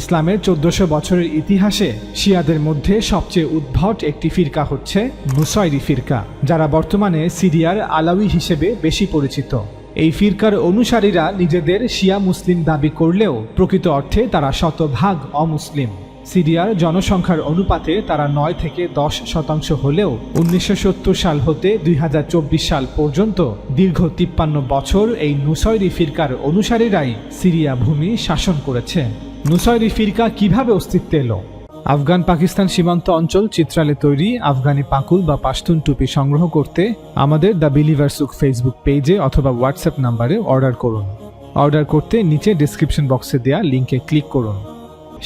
ইসলামের চোদ্দশো বছরের ইতিহাসে শিয়াদের মধ্যে সবচেয়ে উদ্ভট একটি ফিরকা হচ্ছে নুসয়রি ফিরকা, যারা বর্তমানে সিরিয়ার আলাউই হিসেবে বেশি পরিচিত। এই ফিরকার অনুসারীরা নিজেদের শিয়া মুসলিম দাবি করলেও প্রকৃত অর্থে তারা শতভাগ অমুসলিম। সিরিয়ার জনসংখ্যার অনুপাতে তারা নয় থেকে দশ শতাংশ হলেও উনিশশো সত্তর সাল হতে দুই হাজার চব্বিশ সাল পর্যন্ত দীর্ঘ তিপ্পান্ন বছর এই নুসয়রি ফিরকার অনুসারীরাই সিরিয়া ভূমি শাসন করেছে। নুসয়রি ফিরকা কীভাবে অস্তিত্বে এলো? আফগান পাকিস্তান সীমান্ত অঞ্চল চিত্রালে তৈরি আফগানি পাকুল বা পাশতুন টুপি সংগ্রহ করতে আমাদের দ্য বিলিভার্সুক ফেসবুক পেজে অথবা হোয়াটসঅ্যাপ নাম্বারে অর্ডার করুন। অর্ডার করতে নিচে ডিসক্রিপশন বক্সে দেওয়া লিঙ্কে ক্লিক করুন।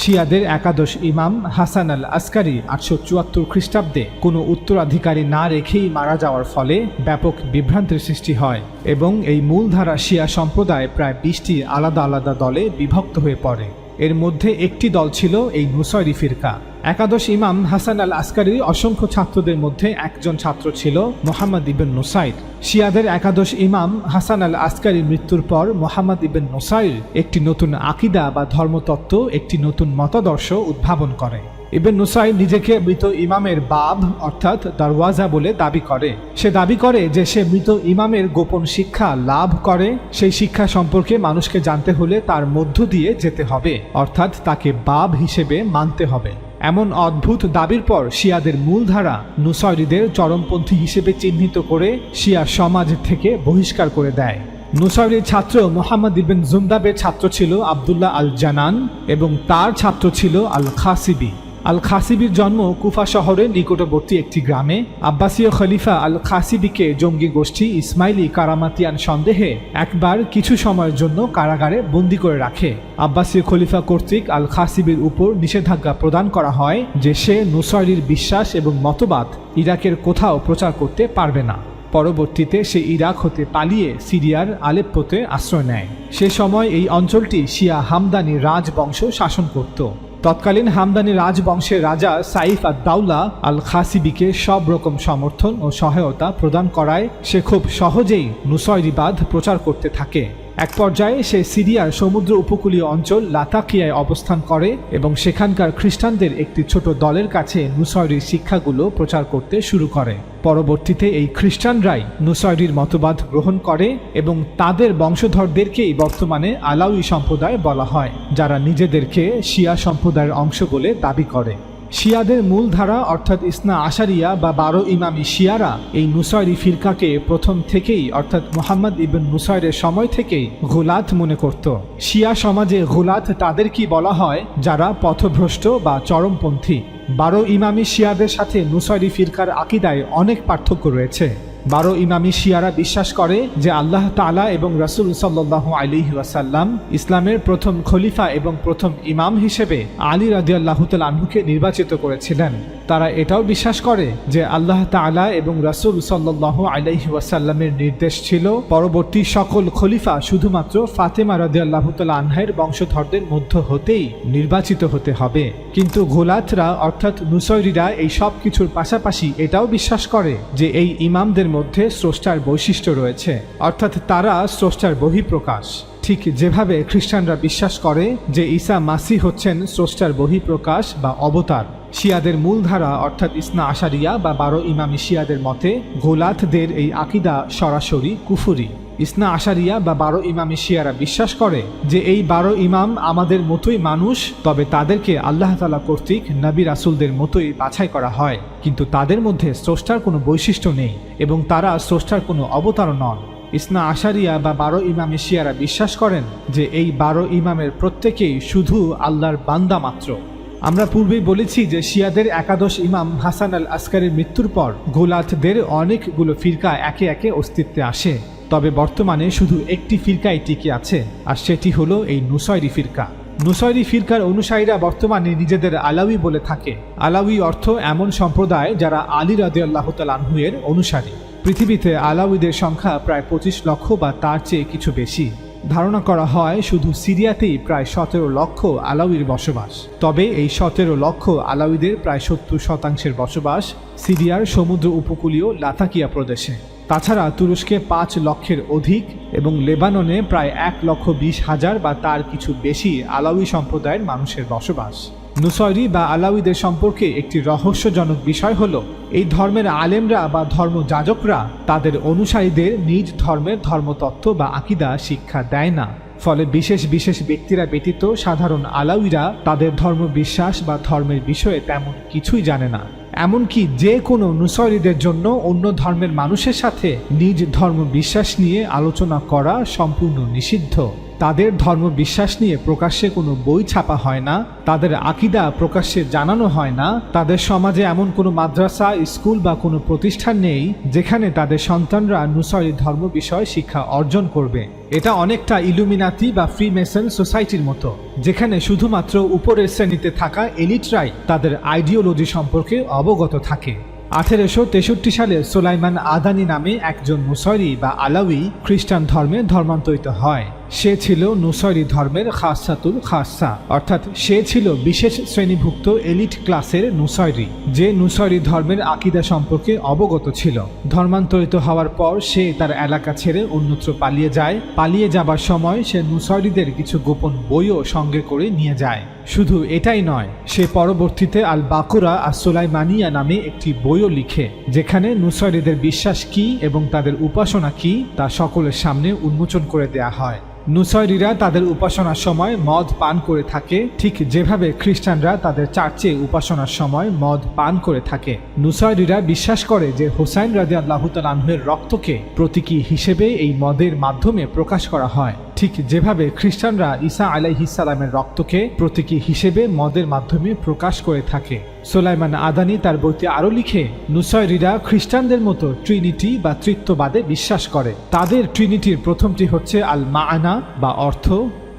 শিয়াদের একাদশ ইমাম হাসান আল আসকারি আটশো চুয়াত্তর খ্রিস্টাব্দে কোনো উত্তরাধিকারী না রেখেই মারা যাওয়ার ফলে ব্যাপক বিভ্রান্তির সৃষ্টি হয় এবং এই মূলধারা শিয়া সম্প্রদায় প্রায় বিশটি আলাদা আলাদা দলে বিভক্ত হয়ে পড়ে। এর মধ্যে একটি দল ছিল এই নুসয়রি ফিরকা একাদশ ইমাম হাসান আল আসকারির অসংখ্য ছাত্রদের মধ্যে একজন ছাত্র ছিল মোহাম্মদ ইবেন নুসাইর। শিয়াদের একাদশ ইমাম হাসান আল আসকারির মৃত্যুর পর মোহাম্মদ ইবেন নুসাইর একটি নতুন আকিদা বা ধর্মতত্ত্ব, একটি নতুন মতাদর্শ উদ্ভাবন করে। ইবেন নুসাই নিজেকে মৃত ইমামের বাব অর্থাৎ দরওয়াজা বলে দাবি করে। সে দাবি করে যে সে মৃত ইমামের গোপন শিক্ষা লাভ করে। সেই শিক্ষা সম্পর্কে মানুষকে জানতে হলে তার মধ্য দিয়ে যেতে হবে, অর্থাৎ তাকে বাব হিসেবে মানতে হবে। এমন অদ্ভুত দাবির পর শিয়াদের মূলধারা নুসয়রিদের চরমপন্থী হিসেবে চিহ্নিত করে শিয়া সমাজ থেকে বহিষ্কার করে দেয়। নুসয়রির ছাত্র মোহাম্মদ ইবেন জুমদাবের ছাত্র ছিল আবদুল্লাহ আল জানান এবং তার ছাত্র ছিল আল খাসিবি আল খাসিবির জন্ম কুফা শহরের নিকটবর্তী একটি গ্রামে। আব্বাসীয় খলিফা আল খাসিবিকে জঙ্গি গোষ্ঠী ইসমাইলি কারামাতিয়ান সন্দেহে একবার কিছু সময়ের জন্য কারাগারে বন্দি করে রাখে। আব্বাসীয় খলিফা কর্তৃক আল খাসিবির উপর নিষেধাজ্ঞা প্রদান করা হয় যে সে নুসয়রির বিশ্বাস এবং মতবাদ ইরাকের কোথাও প্রচার করতে পারবে না। পরবর্তীতে সে ইরাক হতে পালিয়ে সিরিয়ার আলেপ্পোতে আশ্রয় নেয়। সে সময় এই অঞ্চলটি শিয়া হামদানি রাজবংশ শাসন করত। তৎকালীন হামদানি রাজবংশের রাজা সাইফ আদ দাউলা আল খাসিবিকে সব রকম সমর্থন ও সহায়তা প্রদান করায় সে খুব সহজেই নুসয়রিবাদ প্রচার করতে থাকে। এক পর্যায়ে সে সিরিয়ার সমুদ্র উপকূলীয় অঞ্চল লাতাকিয়ায় অবস্থান করে এবং সেখানকার খ্রিস্টানদের একটি ছোট দলের কাছে নুসয়রির শিক্ষাগুলো প্রচার করতে শুরু করে। পরবর্তীতে এই খ্রিস্টানরাই নুসয়রির মতবাদ গ্রহণ করে এবং তাদের বংশধরদেরকেই বর্তমানে আলাউই সম্প্রদায় বলা হয়, যারা নিজেদেরকে শিয়া সম্প্রদায়ের অংশ বলে দাবি করে। শিয়াদের মূলধারা, অর্থাৎ ইসনা আশারিয়া বা বারো ইমামি শিয়ারা, এই নুসয়রি ফিরকাকে প্রথম থেকেই, অর্থাৎ মোহাম্মদ ইবেন নুসয়রের সময় থেকেই গোলাত মনে করত। শিয়া সমাজে গোলাত কি বলা হয়? যারা পথভ্রষ্ট বা চরমপন্থী। বারো ইমামি শিয়াদের সাথে নুসয়রি ফিরকার আকিদায় অনেক পার্থক্য রয়েছে। বারো ইমামি শিয়ারা বিশ্বাস করে যে আল্লাহ তালা এবং রাসুল সাল্লাহ আলিহি ওয়াসাল্লাম ইসলামের প্রথম খলিফা এবং প্রথম ইমাম হিসেবে আলী রাজি আল্লাহতাল আনহুকে নির্বাচিত করেছিলেন। তারা এটাও বিশ্বাস করে যে আল্লাহ তালা এবং রাসুল সাল্লাহ আলাইহি ওয়াসাল্লামের নির্দেশ ছিল পরবর্তী সকল খলিফা শুধুমাত্র ফাতেমা রাজি আল্লাহতাল আনহের বংশধরদের মধ্য হতেই নির্বাচিত হতে হবে। কিন্তু গোলাতরা অর্থাৎ নুসৈরিরা এই সব কিছুর পাশাপাশি এটাও বিশ্বাস করে যে এই ইমামদের মধ্যে স্রষ্টার বৈশিষ্ট্য রয়েছে। অর্থাৎ তারা স্রষ্টার বহিঃপ্রকাশ। ঠিক যেভাবে খ্রিস্টানরা বিশ্বাস করে যে ঈসা মাসি হচ্ছেন স্রষ্টার বহিঃপ্রকাশ বা অবতার। শিয়াদের মূলধারা অর্থাৎ ইসনা আশারিয়া বা বারো ইমামি শিয়াদের মতে গোলাথদের এই আকিদা সরাসরি কুফুরি। ইসনা আশারিয়া বা বারো ইমামি শিয়ারা বিশ্বাস করে যে এই বারো ইমাম আমাদের মতোই মানুষ, তবে তাদেরকে আল্লাহ তালা কর্তৃক নবী রাসুলদের মতোই বাছাই করা হয়। কিন্তু তাদের মধ্যে স্রষ্টার কোনো বৈশিষ্ট্য নেই এবং তারা স্রষ্টার কোনো অবতার নন। ইসনা আশারিয়া বা বারো ইমামে শিয়ারা বিশ্বাস করেন যে এই বারো ইমামের প্রত্যেকেই শুধু আল্লাহর বান্দা মাত্র। আমরা পূর্বেই বলেছি যে শিয়াদের একাদশ ইমাম হাসান আল আসকারের মৃত্যুর পর গোলাথদের অনেকগুলো ফিরকা একে একে অস্তিত্বে আসে। তবে বর্তমানে শুধু একটি ফিরকাই টিকে আছে, আর সেটি হলো এই নুসয়রি ফিরকা। নুসয়রি ফিরকার অনুসারীরা বর্তমানে নিজেদের আলাউই বলে থাকে। আলাউই অর্থ এমন সম্প্রদায় যারা আলী রাদে আল্লাহ তালাহুয়ের অনুসারী। পৃথিবীতে আলাউইদের সংখ্যা প্রায় পঁচিশ লক্ষ বা তার চেয়ে কিছু বেশি। ধারণা করা হয় শুধু সিরিয়াতেই প্রায় সতেরো লক্ষ আলাউির বসবাস। তবে এই সতেরো লক্ষ আলাউইদের প্রায় সত্তর শতাংশের বসবাস সিরিয়ার সমুদ্র উপকূলীয় লাতাকিয়া প্রদেশে। তাছাড়া তুরস্কে পাঁচ লক্ষের অধিক এবং লেবাননে প্রায় এক লক্ষ বিশ হাজার বা তার কিছু বেশি আলাউই সম্প্রদায়ের মানুষের বসবাস। নুসয়রি বা আলাউইদের সম্পর্কে একটি রহস্যজনক বিষয় হল, এই ধর্মের আলেমরা বা ধর্মযাজকরা তাদের অনুসারীদের নিজ ধর্মের ধর্মতত্ত্ব বা আকিদা শিক্ষা দেয় না। ফলে বিশেষ বিশেষ ব্যক্তিরা ব্যতীত সাধারণ আলাউইরা তাদের ধর্ম বিশ্বাস বা ধর্মের বিষয়ে তেমন কিছুই জানে না। এমনকি যে কোনো নুসয়রিদের জন্য অন্য ধর্মের মানুষের সাথে নিজ ধর্ম বিশ্বাস নিয়ে আলোচনা করা সম্পূর্ণ নিষিদ্ধ। তাদের ধর্ম বিশ্বাস নিয়ে প্রকাশ্যে কোনো বই ছাপা হয় না, তাদের আকিদা প্রকাশ্যে জানানো হয় না, তাদের সমাজে এমন কোনো মাদ্রাসা, স্কুল বা কোনো প্রতিষ্ঠান নেই যেখানে তাদের সন্তানরা নুসরি ধর্ম বিষয়ে শিক্ষা অর্জন করবে। এটা অনেকটা ইলুমিনাতি বা ফ্রি মেসন সোসাইটির মতো, যেখানে শুধুমাত্র উপরের শ্রেণীতে থাকা এলিটরাই তাদের আইডিওলজি সম্পর্কে অবগত থাকে। আঠেরোশো তেষট্টি সালে সোলাইমান আদানি নামে একজন মুসয়রি বা আলাউই খ্রিস্টান ধর্মে ধর্মান্তরিত হয়। সে ছিল নুসয়রি ধর্মের খাসাতুল খাসা। অর্থাৎ সে ছিল বিশেষ শ্রেণীভুক্ত এলিট ক্লাসের নুসয়রি যে নুসয়রি ধর্মের আকিদা সম্পর্কে অবগত ছিল। ধর্মান্তরিত হওয়ার পর সে তার এলাকা ছেড়ে অন্যত্র পালিয়ে যায়। পালিয়ে যাবার সময় সে নুসয়রিদের কিছু গোপন বইও সঙ্গে করে নিয়ে যায়। শুধু এটাই নয়, সে পরবর্তীতে আল বাকুরা আর সোলাইমানিয়া নামে একটি বইও লিখে, যেখানে নুসয়রিদের বিশ্বাস কি এবং তাদের উপাসনা কি তা সকলের সামনে উন্মোচন করে দেয়া হয়। নুসয়রিরা তাদের উপাসনার সময় মদ পান করে থাকে। ঠিক যেভাবে খ্রিস্টানরা তাদের চার্চে উপাসনার সময় মদ পান করে থাকে। নুসয়রিরা বিশ্বাস করে যে হোসাইন রাজি আল্লাহ তালাহের রক্তকে প্রতীকী হিসেবে এই মদের মাধ্যমে প্রকাশ করা হয়। ঠিক যেভাবে খ্রিস্টানরা ঈসা আলাইহিসালামের রক্তকে প্রতীকী হিসেবে মদের মাধ্যমে প্রকাশ করে থাকে। সোলাইমান আদানি তার বইতে আরও লিখে নুসয়রিরা খ্রিস্টানদের মতো ট্রিনিটি বা তৃত্ববাদে বিশ্বাস করে। তাদের ট্রিনিটির প্রথমটি হচ্ছে আল মাআনা বা অর্থ,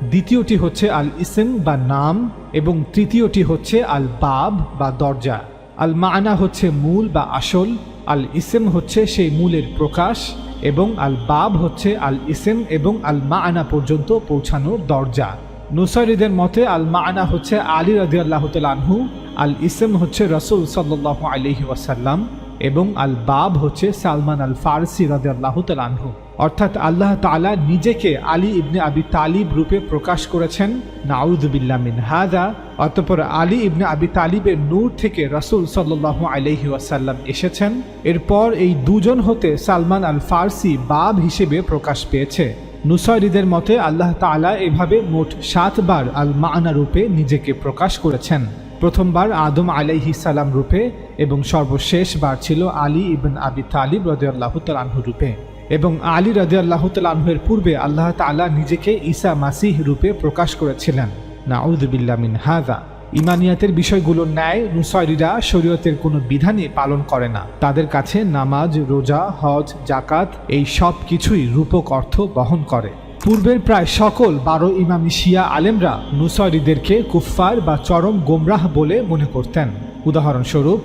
দ্বিতীয়টি হচ্ছে আল ইসেম বা নাম, এবং তৃতীয়টি হচ্ছে আল বাব বা দরজা। আল মাআনা হচ্ছে মূল বা আসল আল ইসেম হচ্ছে সেই মূলের প্রকাশ এবং আল বাব হচ্ছে আল ইসেম এবং আল মা আনা পর্যন্ত পৌঁছানোর দরজা। নুসারিদের মতে আল মা আনা হচ্ছে আলী রাজি আল্লাহ আনহু আল ইসেম হচ্ছে রসুল সাল্লাহ আলহি ওয়াসাল্লাম। এবং আল বাব হচ্ছে সালমান আল ফারসি রাজি আল্লাহ আনহু। অর্থাৎ আল্লাহ তালা নিজেকে আলী ইবনে আবি তালিব রূপে প্রকাশ করেছেন নাউদ্বিল্লা মিন হাদা অতপর আলী ইবনে আবি তালিবের নূর থেকে রসুল সাল্লাহ আলহি ওয়াসাল্লাম এসেছেন। এরপর এই দুজন হতে সালমান আল ফারসি বাব হিসেবে প্রকাশ পেয়েছে। নুসয়রিদের মতে আল্লাহ তালা এভাবে মোট সাতবার আল মাআনা রূপে নিজেকে প্রকাশ করেছেন। প্রথমবার আদম আলাইহি সালাম রূপে এবং সর্বশেষবার ছিল আলী ইবন আবি তালিব রদিয়াল্লাহ তালাহু রূপে। এবং আলী রদিয়াল্লাহ তালাহের পূর্বে আল্লাহ তালা নিজেকে ঈসা মাসিহ রূপে প্রকাশ করেছিলেন। নাউদ্বিল্লা মিন হাদা ইমানিয়াতের বিষয়গুলোর ন্যায় নুসয়রিরা শরীয়তের কোনো বিধানই পালন করে না। তাদের কাছে নামাজ, রোজা, হজ জাকাত এই সব কিছুই রূপক অর্থ বহন করে। পূর্বের প্রায় সকল বারো ইমামি শিয়া আলেমরা নুসয়রিদেরকে কুফফার বা চরম গোমরাহ বলে মনে করতেন। উদাহরণস্বরূপ,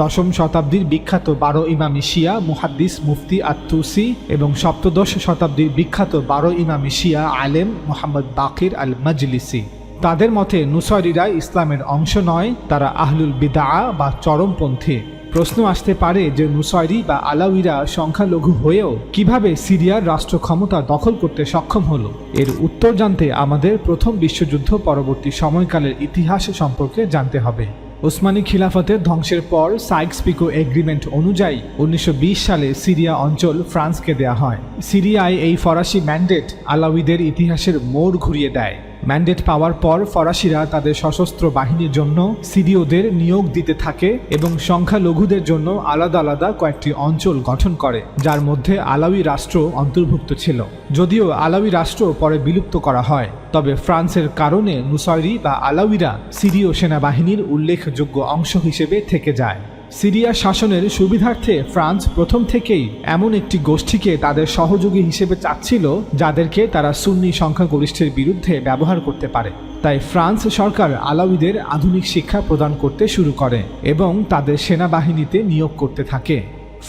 দশম শতাব্দীর বিখ্যাত বারো ইমামি শিয়া মুহাদ্দিস মুফতি আত্তুসি এবং সপ্তদশ শতাব্দীর বিখ্যাত বারো ইমামি শিয়া আলেম মোহাম্মদ বাকির আল মজলিসি তাদের মতে নুসয়রিরা ইসলামের অংশ নয়, তারা আহলুল বিদা বা চরমপন্থী। প্রশ্ন আসতে পারে যে নুসয়রি বা আলাউইরা সংখ্যালঘু হয়েও কীভাবে সিরিয়ার রাষ্ট্র ক্ষমতা দখল করতে সক্ষম হলো? এর উত্তর জানতে আমাদের প্রথম বিশ্বযুদ্ধ পরবর্তী সময়কালের ইতিহাস সম্পর্কে জানতে হবে। ওসমানী খিলাফতের ধ্বংসের পর সাইক্স পিকো এগ্রিমেন্ট অনুযায়ী উনিশশো বিশ সালে সিরিয়া অঞ্চল ফ্রান্সকে দেয়া হয়। সিরিয়ায় এই ফরাসি ম্যান্ডেট আলাউইদের ইতিহাসের মোড় ঘুরিয়ে দেয়। ম্যান্ডেট পাওয়ার পর ফরাসিরা তাদের সশস্ত্র বাহিনীর জন্য সিরিয়দের নিয়োগ দিতে থাকে এবং সংখ্যালঘুদের জন্য আলাদা আলাদা কয়েকটি অঞ্চল গঠন করে, যার মধ্যে আলাউই রাষ্ট্র অন্তর্ভুক্ত ছিল। যদিও আলাউই রাষ্ট্র পরে বিলুপ্ত করা হয়, তবে ফ্রান্সের কারণে নুসয়রি বা আলাউইরা সিরীয় সেনাবাহিনীর উল্লেখযোগ্য অংশ হিসেবে থেকে যায়। সিরিয়া শাসনের সুবিধার্থে ফ্রান্স প্রথম থেকেই এমন একটি গোষ্ঠীকে তাদের সহযোগী হিসেবে চাচ্ছিল, যাদেরকে তারা সুন্নি সংখ্যাগরিষ্ঠের বিরুদ্ধে ব্যবহার করতে পারে। তাই ফ্রান্স সরকার আলাউইদের আধুনিক শিক্ষা প্রদান করতে শুরু করে এবং তাদের সেনাবাহিনীতে নিয়োগ করতে থাকে।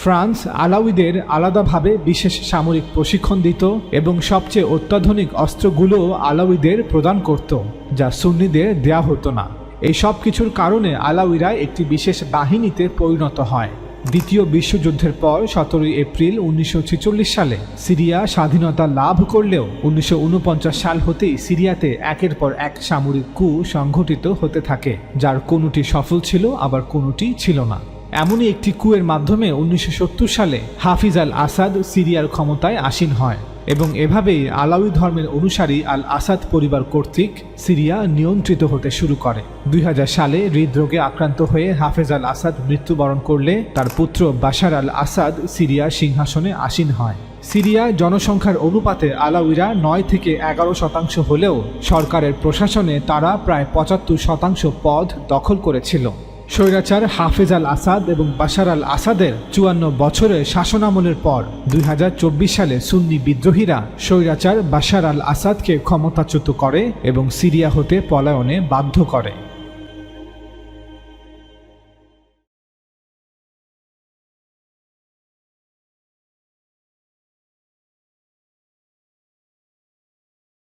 ফ্রান্স আলাউইদের আলাদাভাবে বিশেষ সামরিক প্রশিক্ষণ দিত এবং সবচেয়ে অত্যাধুনিক অস্ত্রগুলো আলাউইদের প্রদান করত, যা সুন্নিদের দেয়া হতো না। এই সব কিছুর কারণে আলাউইরা একটি বিশেষ বাহিনীতে পরিণত হয়। দ্বিতীয় বিশ্বযুদ্ধের পর সতেরোই এপ্রিল উনিশশো ছেচল্লিশ সালে সিরিয়া স্বাধীনতা লাভ করলেও উনিশশো ঊনপঞ্চাশ সাল হতেই সিরিয়াতে একের পর এক সামরিক কু সংঘটিত হতে থাকে, যার কোনোটি সফল ছিল, আবার কোনোটি ছিল না। এমনই একটি কুয়ের মাধ্যমে উনিশশো সত্তর সালে হাফিজ আল আসাদ সিরিয়ার ক্ষমতায় আসীন হয়। এবং এভাবেই আলাউই ধর্মের অনুসারী আল আসাদ পরিবার কর্তৃক সিরিয়া নিয়ন্ত্রিত হতে শুরু করে। দুই হাজার সালে হৃদরোগে আক্রান্ত হয়ে হাফেজ আল আসাদ মৃত্যুবরণ করলে তার পুত্র বাশার আল আসাদ সিরিয়ার সিংহাসনে আসীন হয়। সিরিয়া জনসংখ্যার অনুপাতে আলাউইরা নয় থেকে এগারো শতাংশ হলেও সরকারের প্রশাসনে তারা প্রায় পঁচাত্তর শতাংশ পদ দখল করেছিল। স্বৈরাচার হাফেজ আল আসাদ এবং বাশার আল আসাদের চুয়ান্ন বছরের শাসনামলের পর দুই হাজার চব্বিশ সালে সুন্নি বিদ্রোহীরা স্বৈরাচার বাশার আল আসাদকে ক্ষমতাচ্যুত করে এবং সিরিয়া হতে পলায়নে বাধ্য করে।